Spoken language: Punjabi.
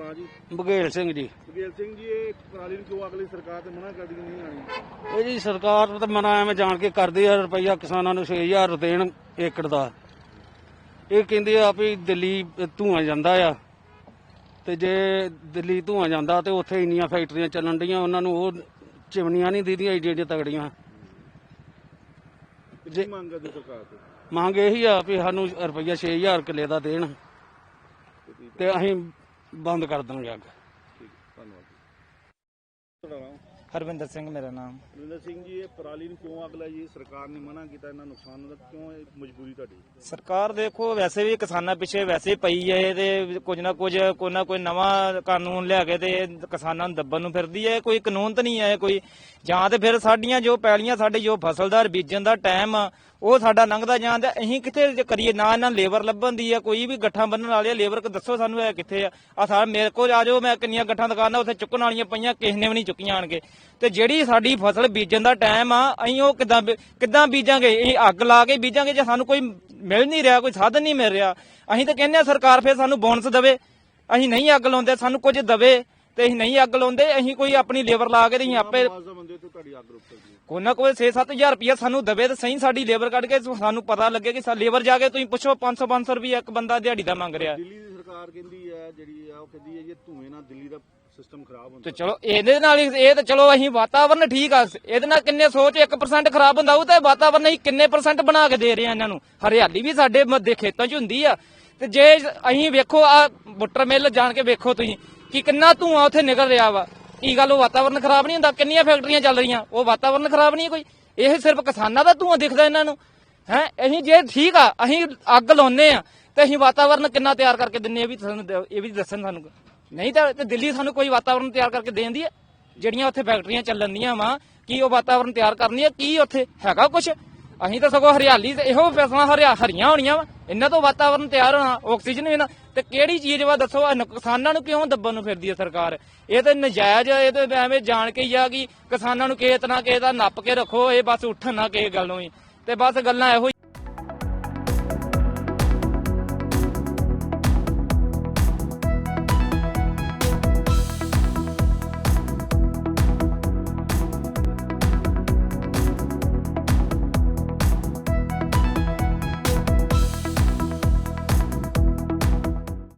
ਨਾਂ ਜੀ? ਬਘੇਲ ਸਿੰਘ ਜੀ। ਬਗੇਲ ਸਿੰਘ ਜੀ ਇਹ ਪਰਾਲੀ ਨੂੰ ਕਿਉਂ ਅਗਲੀ ਸਰਕਾਰ ਤੇ ਮਨਾ ਕਰਦੀ ਨਹੀਂ ਆਣੀ ਇਹ ਜੀ ਸਰਕਾਰ ਤਾਂ ਮਨਾ ਐਵੇਂ ਜਾਣ ਕੇ ਕਰਦੀ ਆ ਰੁਪਈਆ ਕਿਸਾਨਾਂ ਨੂੰ 6000 ਦੇਣ ਏਕੜ ਦਾ। ਇਹ ਕਹਿੰਦੇ ਆ ਵੀ ਦਿੱਲੀ ਧੂਆਂ ਜਾਂਦਾ ਆ। ਤੇ ਜੇ ਦਿੱਲੀ ਧੂਆਂ ਜਾਂਦਾ ਤੇ ਉੱਥੇ ਇੰਨੀਆਂ ਫੈਕਟਰੀਆਂ ਚੱਲਣ ਡੀਆਂ ਉਹਨਾਂ ਨੂੰ ਉਹ ਚਿਮਨੀਆਂ ਨਹੀਂ ਦੀਦੀਆਂ ਏਡੀਆਂ ਏਡੀਆਂ ਤਗੜੀਆਂ। ਕੀ ਮੰਗ ਕਰਦੇ ਸਰਕਾਰ ਤੋਂ? ਮੰਗ ਇਹੀ ਆ ਵੀ ਸਾਨੂੰ ਰੁਪਈਆ 6000 ਕਿੱਲੇ ਦਾ ਦੇਣ। ਤੇ ਅਸੀਂ ਬੰਦ ਕਰ ਦੇਣਗੇ ਅੱਗ। ਠੀਕ ਧੰਨਵਾਦ ਤੁਹਾਡਾ ਨਾਮ ਹਰਵਿੰਦਰ ਸਿੰਘ ਮੇਰਾ ਨਾਮ। ਨਰਿੰਦਰ ਸਿੰਘ ਜੀ ਇਹ ਪਰਾਲੀ ਨੂੰ ਕਿਉਂ ਅੱਗ ਲਾਈ ਜੀ? ਸਰਕਾਰ ਨੇ ਮਨਾ ਕੀਤਾ ਇਹਨਾਂ ਨੁਕਸਾਨ ਦਾ ਕਿਉਂ ਇਹ ਮਜਬੂਰੀ ਤੁਹਾਡੀ? ਸਰਕਾਰ ਦੇਖੋ ਵੈਸੇ ਵੀ ਕਿਸਾਨਾਂ ਪਿੱਛੇ ਵੈਸੇ ਪਈ ਹੈ ਤੇ ਕੁਝ ਨਾ ਕੁਝ ਕੋਈ ਨਾ ਕੋਈ ਨਵਾਂ ਕਾਨੂੰਨ ਲਿਆ ਕੇ ਤੇ ਕਿਸਾਨਾਂ ਨੂੰ ਦੱਬਣ ਨੂੰ ਫਿਰਦੀ ਹੈ। ਕੋਈ ਕਾਨੂੰਨ ਤਾਂ ਨਹੀਂ ਹੈ ਕੋਈ। ਜਾਂ ਤੇ ਫਿਰ ਸਾਡੀਆਂ ਜੋ ਪੈਲੀਆਂ ਸਾਡੇ ਜੋ ਫਸਲਦਾਰ ਬੀਜਣ ਦਾ ਟਾਈਮ ਆ ਉਹ ਸਾਡਾ ਲੰਘਦਾ ਜਾਂਦਾ। ਅਸੀਂ ਕਿੱਥੇ ਕਰੀਏ? ਨਾ ਇਹਨਾਂ ਲੇਬਰ ਲੱਭਣ ਦੀ ਆ ਕੋਈ ਵੀ ਗੱਠਾਂ ਬੰਨਣ ਵਾਲੇ ਲੇਬਰ ਦੱਸੋ ਸਾਨੂੰ ਇਹ ਕਿੱਥੇ ਆ? ਆ ਸਾਰ ਮੇਰੇ ਕੋਲ ਆ ਜਾਓ ਮੈਂ ਕਿੰਨੀਆਂ ਗੱਠਾਂ ਦੁਕਾਨਾਂ ਉੱਥੇ ਚੁੱਕਣ ਵਾਲੀਆਂ ਪਈਆਂ ਕਿਸੇ ਨੇ ਵੀ ਨਹੀਂ ਚੁੱਕੀਆਂ ਆਣਗੇ ਤੇ ਜਿਹੜੀ ਸਾਡੀ ਫਸਲ ਬੀਜਣ ਦਾ ਟਾਈਮ ਆ, ਅਸੀਂ ਉਹ ਕਿਦਾਂ ਕਿਦਾਂ ਬੀਜਾਂਗੇ? ਇਹ ਅੱਗ ਲਾ ਕੇ ਬੀਜਾਂਗੇ ਜੇ ਸਾਨੂੰ ਕੋਈ ਮਿਲ ਨਹੀਂ ਰਿਹਾ, ਕੋਈ ਸਾਧਨ ਨਹੀਂ ਮਿਲ ਰਿਹਾ? ਅਸੀਂ ਤਾਂ ਕਹਿੰਦੇ ਆ ਸਰਕਾਰ ਫੇਰ ਸਾਨੂੰ ਬੋਨਸ ਦੇਵੇ। ਅਸੀਂ ਨਹੀਂ ਅੱਗ ਲਾਉਂਦੇ, ਸਾਨੂੰ ਕੁਝ ਦੇਵੇ। ਤੇ ਅਸੀਂ ਨਹੀਂ ਅੱਗ ਲਾਉਂਦੇ, ਅਸੀਂ ਕੋਈ ਆਪਣੀ ਲੇਬਰ ਲਾ ਕੇ ਤੇ ਅਸੀਂ ਆਪੇ ਕੋਈ ਨਾ ਕੋਈ 6-7000 ਰੁਪਇਆ ਸਾਨੂੰ ਦਵੇ ਤੇ ਸਹੀ ਸਾਡੀ ਲੇਬਰ ਕੱਢ ਕੇ ਸਾਨੂੰ ਪਤਾ ਲੱਗੇ ਕਿ ਸਾ, ਲੇਬਰ ਜਾ ਕੇ ਤੁਸੀਂ ਪੁੱਛੋ 500-500 ਰੁਪਇਆ ਇੱਕ ਬੰਦਾ ਦਿਹਾੜੀ ਦਾ ਮੰਗ ਰਿਹਾ। ਸਰਕਾਰ ਕਹਿੰਦੀ ਹੈ ਜਿਹੜੀ ਆ, ਉਹ ਕਹਿੰਦੀ ਹੈ ਇਹ ਧੂਏ ਨਾਲ ਦਿੱਲੀ ਦਾ ਸਿਸਟਮ ਖਰਾਬ ਤੇ ਚਲੋ, ਇਹਦੇ ਨਾਲ ਹੀ, ਇਹ ਤਾਂ ਚਲੋ ਅਸੀਂ ਵਾਤਾਵਰਨ ਠੀਕ ਆ, ਇਹਦੇ ਨਾਲ ਕਿੰਨੇ ਸੋਚ 1% ਖਰਾਬ ਹੁੰਦਾ, ਉਹ ਤਾਂ ਵਾਤਾਵਰਨ ਅਸੀਂ ਕਿੰਨੇ ਪਰਸੈਂਟ ਬਣਾ ਕੇ ਦੇ ਰਹੇ ਆ ਇਹਨਾਂ ਨੂੰ। ਹਰਿਆਲੀ ਵੀ ਸਾਡੇ ਮੱਦੇ ਖੇਤਾਂ 'ਚ ਹੁੰਦੀ ਆ। ਤੇ ਜੇ ਅਸੀਂ ਵੇਖੋ ਆ ਬੁੱਟਰ ਮਿੱਲ ਜਾਣ ਕੇ ਵੇਖੋ ਤੁਸੀਂ, ਕਿ ਕਿੰਨਾ ਧੂਆਂ ਉੱਥੇ ਨਿਕਲ ਰਿਹਾ ਵਾ। ਕੀ ਗੱਲ, ਉਹ ਵਾਤਾਵਰਨ ਖਰਾਬ ਨਹੀਂ ਹੁੰਦਾ? ਕਿੰਨੀਆਂ ਫੈਕਟਰੀਆਂ ਚੱਲ ਰਹੀਆਂ? ਉਹ ਵਾਤਾਵਰਨ ਖਰਾਬ ਨਹੀਂ ਕੋਈ? ਇਹ ਸਿਰਫ ਕਿਸਾਨਾਂ ਦਾ ਧੂਆਂ ਦਿਖਦਾ ਇਹਨਾਂ ਨੂੰ। ਹੈ? ਅਸੀਂ ਜੇ ਠੀਕ ਆ ਅਸੀਂ ਅੱਗ ਲਾਉਨੇ ਆ ਤੇ ਅਸੀਂ ਵਾਤਾਵਰਨ ਕਿੰਨਾ ਤਿਆਰ ਕਰਕੇ ਦਿੰਨੇ ਇਹ ਵੀ ਸਾਨੂੰ ਦ- ਇਹ ਵੀ ਦੱਸਣ ਸਾਨੂੰ। ਨਹੀਂ ਤਾਂ ਤੇ ਦਿੱਲੀ ਸਾਨੂੰ ਕੋਈ ਵਾਤਾਵਰਨ ਤਿਆਰ ਕਰਕੇ ਦੇਂਦੀ ਹੈ ਜਿਹੜੀਆਂ ਉੱਥੇ ਫੈਕਟਰੀਆਂ ਚੱਲਣ ਦੀਆਂ ਵਾ ਕੀ ਉਹ ਵਾਤਾਵਰਨ ਤਿਆਰ ਕਰਨੀ ਹੈ ਕੀ ਉੱਥੇ ਹੈਗਾ ਕੁਝ ਅਸੀਂ ਤਾਂ ਸਗੋਂ ਹਰਿਆਲੀ ਤੇ ਇਹੋ ਫਸਲਾਂ ਹਰਿਆ ਹਰੀਆਂ ਹੋਣੀਆਂ ਵਾ। ਇਹਨਾਂ ਤੋਂ ਵਾਤਾਵਰਨ ਤਿਆਰ ਹੋਣਾ ਆਕਸੀਜਨ ਵੀ ਨਾ। ਤੇ ਕਿਹੜੀ ਚੀਜ਼ ਵਾ ਦੱਸੋ ਆਹ ਨੁਕ- ਕਿਸਾਨਾਂ ਨੂੰ ਕਿਉਂ ਦੱਬਣ ਨੂੰ ਫਿਰਦੀ ਹੈ ਸਰਕਾਰ? ਇਹ ਤਾਂ ਨਜਾਇਜ਼ ਆ, ਇਹ ਤੇ ਐਵੇਂ ਜਾਣ ਕੇ ਹੀ ਆ ਕਿ ਕਿਸਾਨਾਂ ਨੂੰ ਕਿਸੇ ਨਾ ਕਿਸੇ ਦਾ ਨੱਪ ਕੇ ਰੱਖੋ ਇਹ ਬਸ ਉੱਠਣ ਨਾ ਕਿਸੇ ਗੱਲੋਂ ਹੀ। ਤੇ ਬਸ ਗੱਲਾਂ ਇਹੋ ਹੀ